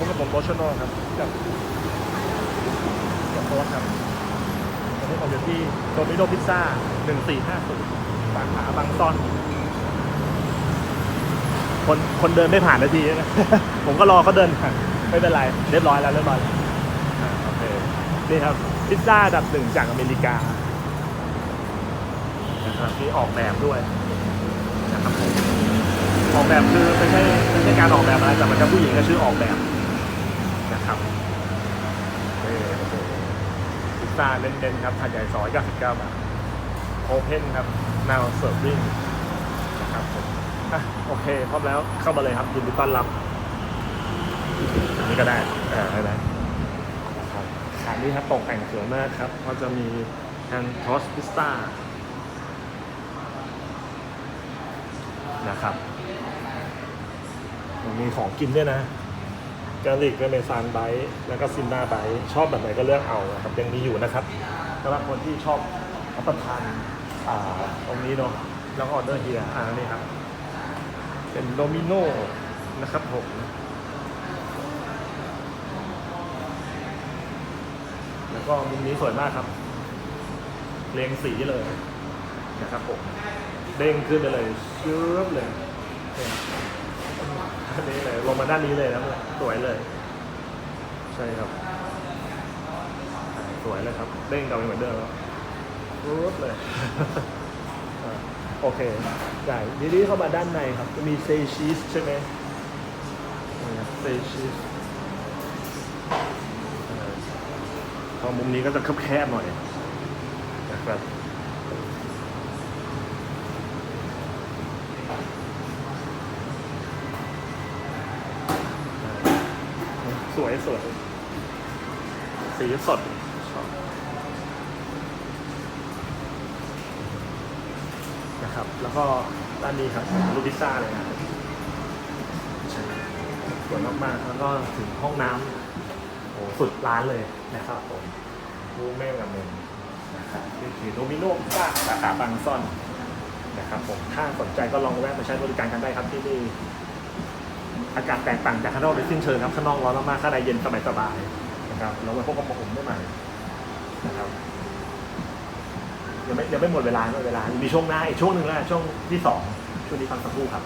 พบกับผมโรชโนครับกับกับโค้ชครับวันนี้ผมอยู่ที่โดมิโนพิซซ่า 1450 สาขาบางซ่อน คนคนเดินไม่ผ่านนาทีนะ ผมก็รอเขาเดินผ่านไม่เป็นไร เรียบร้อยแล้วเรียบร้อยแล้วโอเคนี่ครับ พิซซ่าดับหนึ่งจากอเมริกานะครับมีออกแบบด้วยนะครับออกแบบคือไม่ใช่ไม่ใช่การออกแบบอะไรแต่มันจะผู้หญิงก็ชื่อออกแบบ ครับนี่โอ้โหพิซซ่าเน้นๆครับถาดใหญ่299บาทโอเพนครับ now serving นะครับผมอะโอเคพร้อมแล้วเข้ามาเลยครับยินดีต้อนรับอันนี้ก็ได้อ่าได้นะครับอันนี้ครับตกแต่งสวยมากครับเขาจะมีทางทอสพิสต้านะครับมีของกินด้วยนะ กาลิกเมซานไบต์แล้วก็ซินนาไบต์ชอบแบบไหนก็เลือกเอาครับยังมีอยู่นะครับสำหรับคนที่ชอบรับประทานอ่าตรงนี้เนาะแล้วก็ออเดอร์เฮียอ่านี่ครับ เป็นโดมิโนนะครับผมแล้วก็มุมนี้สวยมากครับเรียงสีเลยนะครับผมเด้งขึ้นไปเลยเชื้อเลย ด้านนี้เลยลงมาด้านนี้เลยนะสวยเลย ใช่ครับ สวยเลยครับ เด้งกลับไปเหมือนเดิมแล้วปึ๊บเลยโอเคได้ทีนี้เข้ามาด้านในครับ จะมีเซชีสใช่ไหมเซชีสพอมุมนี้ก็จะแคบๆหน่อยนะครับ วยสวยสีสดชอบนะครับ แล้วก็ด้านนี้ครับลูกพิซซ่าเลยนะใช่สวยมากๆแล้วก็ถึงห้องน้ำโอ้สุดร้านเลยนะครับผมรูแม่งกับเมนนะครับนี่คือโดมิโนพิซซ่าสาขาบางซ่อนนะครับผมถ้าสนใจก็ลองแวะมาใช้บริการกันได้ครับที่นี่ อากาศแตกต่างจากข้างนอกโดยสิ้นเชิงครับข้างนอกร้อนมากๆข้างในเย็นสบายๆนะครับแล้วมาพบกับผมได้ใหม่นะครับยังไม่ยังไม่หมดเวลาหมดเวลามีช่วงหน้าอีกช่วงหนึ่งแล้วช่วงที่สองช่วงนี้ฟังสักครู่ครับ